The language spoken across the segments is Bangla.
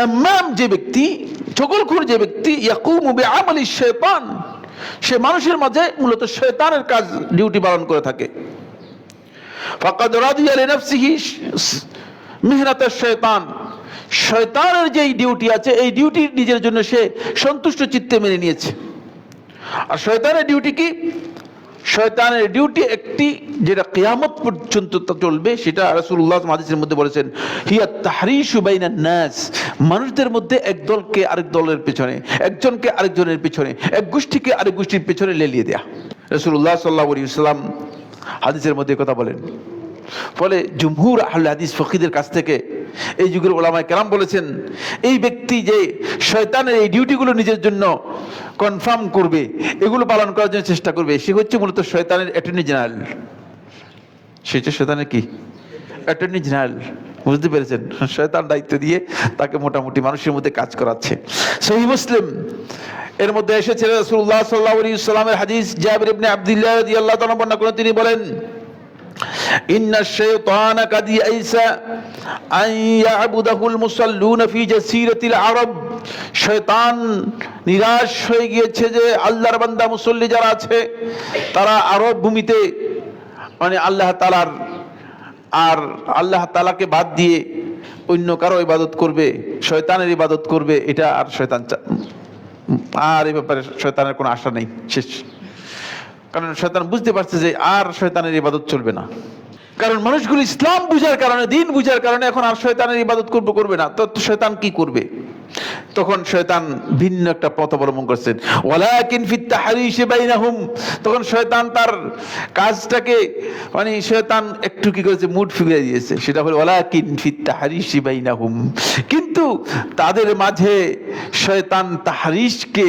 নাম্মাম যে ব্যক্তি চকলখুর যে ব্যক্তি, ইয়াকুমু বিআমালি শয়তান সে মানুষের মাঝে মূলত শয়তানের কাজ, ডিউটি পালন করে থাকে। ফাকাদ রাদিয়া লিনাফসিহি শয়তানের যেই ডিউটি আছে, এই ডিউটি নিজের জন্য সে সন্তুষ্ট চিত্তে মেনে নিয়েছে। আর শয়তানের ডিউটি কি? শয়তানের ডিউটি একটি, যেটা কিয়ামত পর্যন্ত চলবে, সেটা রাসূলুল্লাহ হাদিসের মধ্যে বলেছেন, হিয়া তাহরিশু বাইনান নাস মানুষদের মধ্যে এক দলকে আরেক দলের পেছনে, একজনকে আরেকজনের পেছনে, এক গোষ্ঠীকে আরেক গোষ্ঠীর পেছনে লেলিয়ে দেয়া। রাসূলুল্লাহ সাল্লাল্লাহু আলাইহি ওয়াসাল্লাম হাদিসের মধ্যে কথা বলেন। ফলে জুমহুর আহলে হাদিস ফকিদের কাছ থেকে এই যুগের ওলামায় কেরাম বলেছেন, এই ব্যক্তি যে শয়তানের এই ডিউটিগুলো নিজের জন্য কনফার্ম করবে, এগুলো পালন করার জন্য চেষ্টা করবে, সে হচ্ছে মূলত শয়তানের অ্যাটর্নি জেনারেল। সে হচ্ছে শয়তানের কি? Attorney general. বুঝতে পেরেছেন? শয়তান দায়িত্ব দিয়ে তাকে মোটামুটি মানুষের মধ্যে কাজ করাচ্ছে। সহি মুসলিম, এর মধ্যে এসেছে রাসূলুল্লাহ সাল্লাল্লাহু আলাইহি সাল্লামের হাদিস, জাবির ইবনে আব্দুল্লাহ রাদিয়াল্লাহু তাআলা বর্ণনা করেন, তিনি বলেন, ইন্না আরব। নিরাশ হয়ে গিয়েছে যে মুসল্লি যারা আছে, তারা আরব ভূমিতে মানে আল্লাহ তালার আর আল্লাহ তালাকে বাদ দিয়ে অন্য কারও ইবাদত করবে, শয়তানের ইবাদত করবে, এটা আর শয়তান আর এ ব্যাপারে শয়তানের কোনো আশা নেই, শেষ। কারণ শয়তান বুঝতে পারছে যে আর শয়তানের ইবাদত চলবে না। কারণ মানুষগুলো ইসলাম বুঝার কারণে, দিন বুঝার কারণে এখন আর শয়তানের ইবাদত করবে করবে না। তো শয়তান কি করবে? তখন শয়তান ভিন্ন একটা পথ অবলম্বন করছেন ওয়ালাকিন ফিত তাহরিশ বাইনাহুম। তখন শয়তান তার কাজটাকে মানে শয়তান একটু কি করেছে, মুড ফিরে দিয়েছে। সেটা হলো ওয়ালাকিন ফিত তাহরিশ বাইনাহুম। কিন্তু তাদের মাঝে শয়তান তাহারিশকে,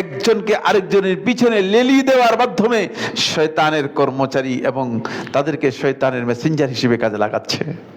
একজনকে আরেকজনের পিছনে লেলিয়ে দেওয়ার মাধ্যমে শয়তানের কর্মচারী এবং তাদেরকে শয়তানের মেসেঞ্জার হিসেবে কাজে লাগাচ্ছে।